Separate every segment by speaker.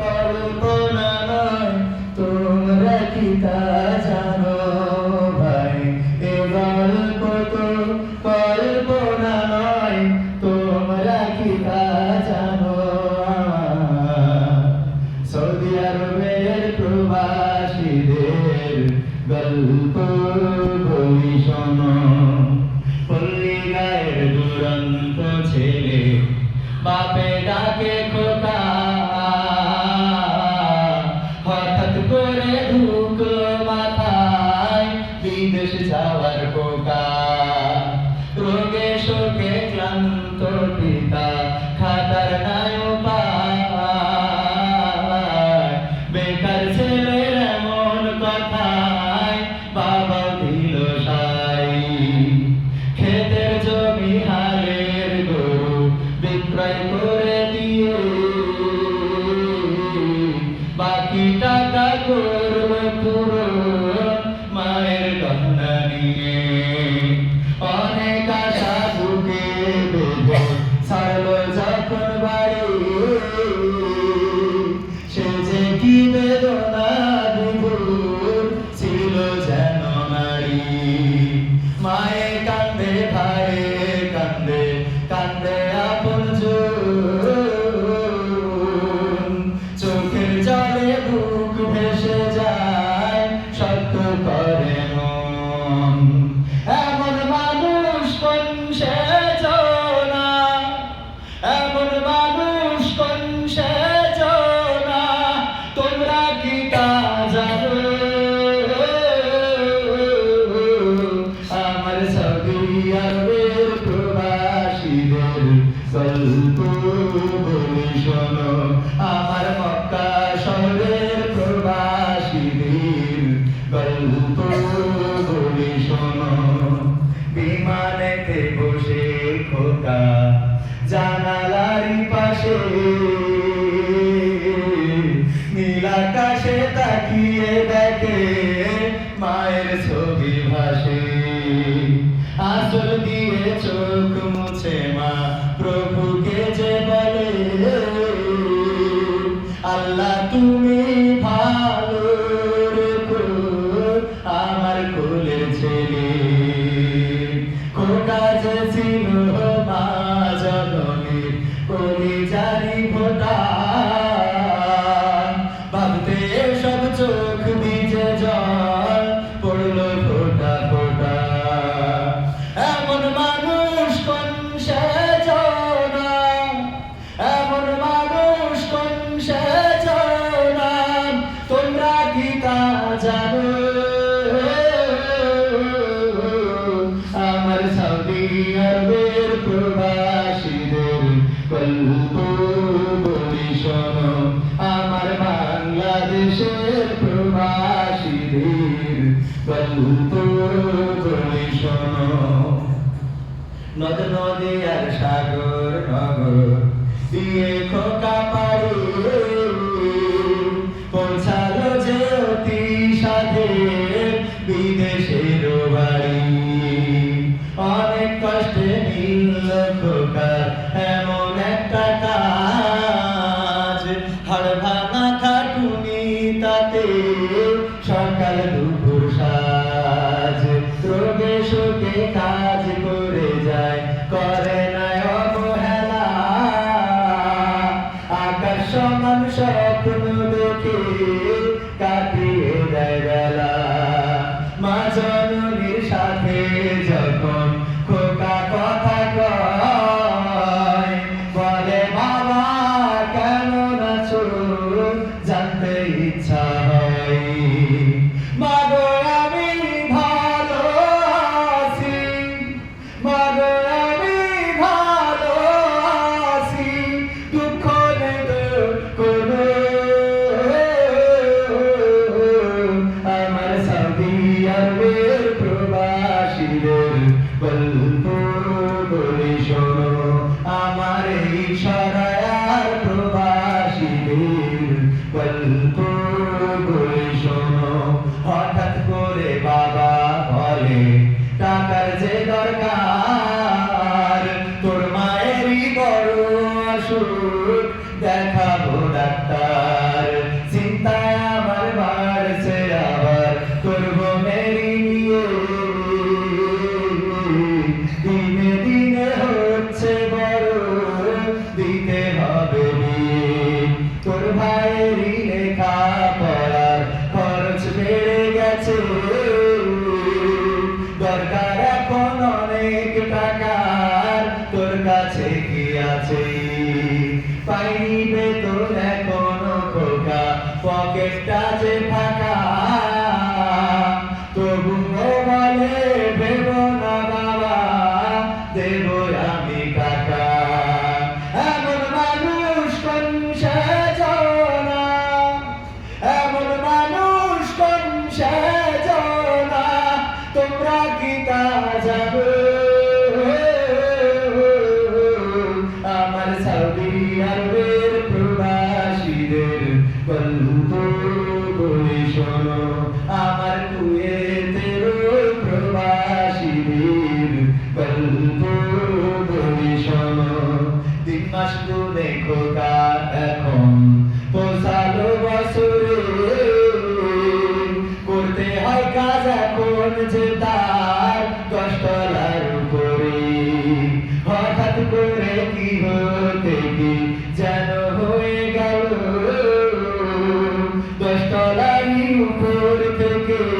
Speaker 1: পারব না তোমরা কি তা জানো ভাই? এ গল্প তো কল্পনা নয়, তোমরা কি তা জানো সৌদি আরবের প্রবাসীদের গল্প বলি শোনো। পল্লী গায়ের দুরন্ত ছেলে বাপে ডাকে খোঁজ Yoshitawa to Koka. আমার মক্কা শহরের প্রবাসীদের গল্প বলি শোনো। বিমানেতে বসে খোকা জানালারি পাশে দেশের প্রবাসীদের বন্ধু তুমি শোনো। নদ নদী আর সাগর নগর দিয়ে খোকা পাড় Gracias. والقلب দেব আমি টাকা এমন মানুষ কোন সে না এমন মানুষ কোন সে না তোমরা কি তা যাবে আমার সাউদি আরবের প্রবাসীদের বন্ধু ऊपर के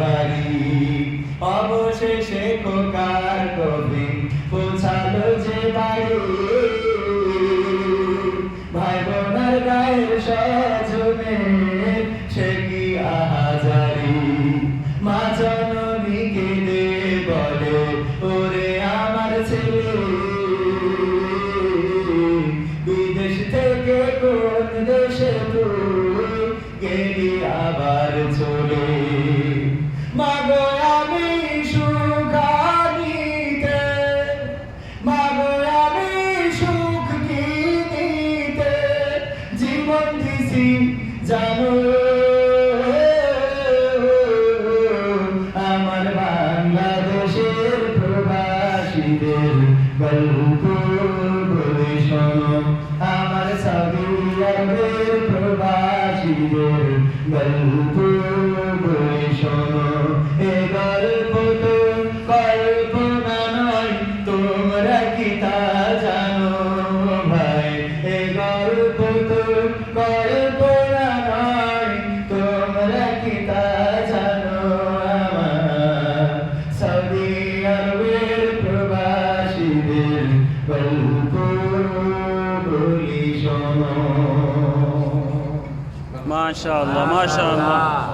Speaker 1: বাড়ি। অবশেষে খোকার কবিন পৌঁছালো যে বাড়ি। ভাই বোনার গায়ের সজনে সে কি আহাজারি? মা বলে, ওরে আমার ছেলে। দিছি জানো। আমার বাংলাদেশের প্রবাসীদের গল্প বলে শোনো। আমার সৌদি আরবের প্রবাসীদের গল্প
Speaker 2: Maşallah maşallah.